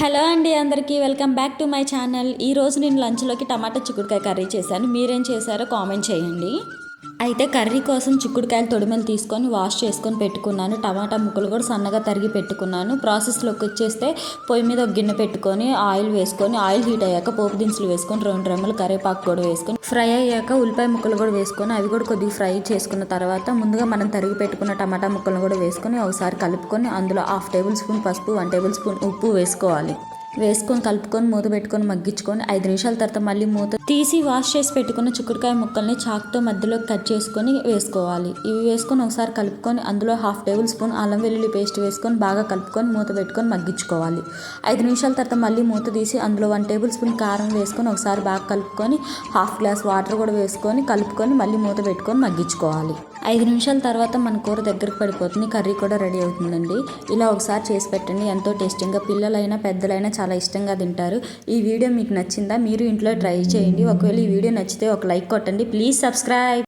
Hello అండి అందరికీ welcome back to my channel. ఈరోజు నేను లంచ్లోకి టమాటా చిక్కుడుకాయ కర్రీ చేశాను. మీరేం చేశారో కామెంట్ చేయండి. అయితే కర్రీ కోసం చిక్కుడుకాయలు తొడిమలు తీసుకొని వాష్ చేసుకొని పెట్టుకున్నాను. టమాటా ముక్కలు కూడా సన్నగా తరిగి పెట్టుకున్నాను. ప్రాసెస్లోకి వచ్చేస్తే పొయ్యి మీద ఒక గిన్నె పెట్టుకొని ఆయిల్ వేసుకొని ఆయిల్ హీట్ అయ్యాక పోపు దినుసులు వేసుకొని రెండు రెమ్మలు కరివేపాకు కూడా వేసుకొని ఫ్రై అయ్యాక ఉల్లిపాయ ముక్కలు కూడా వేసుకొని అవి కూడా కొద్దిగా ఫ్రై చేసుకున్న తర్వాత ముందుగా మనం తరిగి పెట్టుకున్న టమాటా ముక్కలను కూడా వేసుకొని ఒకసారి కలుపుకొని అందులో హాఫ్ టేబుల్ స్పూన్ పసుపు వన్ టేబుల్ స్పూన్ ఉప్పు వేసుకోవాలి. వేసుకొని కలుపుకొని మూత పెట్టుకొని మగ్గించుకొని ఐదు నిమిషాల తర్వాత మళ్ళీ మూత తీసి వాష్ చేసి పెట్టుకున్న చిక్కుడుకాయ ముక్కల్ని చాకుతో మధ్యలో కట్ చేసుకొని వేసుకోవాలి. ఇవి వేసుకొని ఒకసారి కలుపుకొని అందులో హాఫ్ టేబుల్ స్పూన్ అల్లం వెల్లుల్లి పేస్ట్ వేసుకొని బాగా కలుపుకొని మూత పెట్టుకొని మగ్గించుకోవాలి. ఐదు నిమిషాల తర్వాత మళ్ళీ మూత తీసి అందులో వన్ టేబుల్ స్పూన్ కారం వేసుకొని ఒకసారి బాగా కలుపుకొని హాఫ్ గ్లాస్ వాటర్ కూడా వేసుకొని కలుపుకొని మళ్ళీ మూత పెట్టుకొని మగ్గించుకోవాలి. ఐదు నిమిషాల తర్వాత మన కూర దగ్గరకు పడిపోతుంది. కర్రీ కూడా రెడీ అవుతుందండి. ఇలా ఒకసారి చేసి పెట్టండి. ఎంతో టేస్టింగ్గా పిల్లలైనా పెద్దలైనా చాలా ఇష్టంగా తింటారు. ఈ వీడియో మీకు నచ్చిందా? మీరు ఇంట్లో ట్రై చేయండి. ఒకవేళ ఈ వీడియో నచ్చితే ఒక లైక్ కొట్టండి. Please subscribe.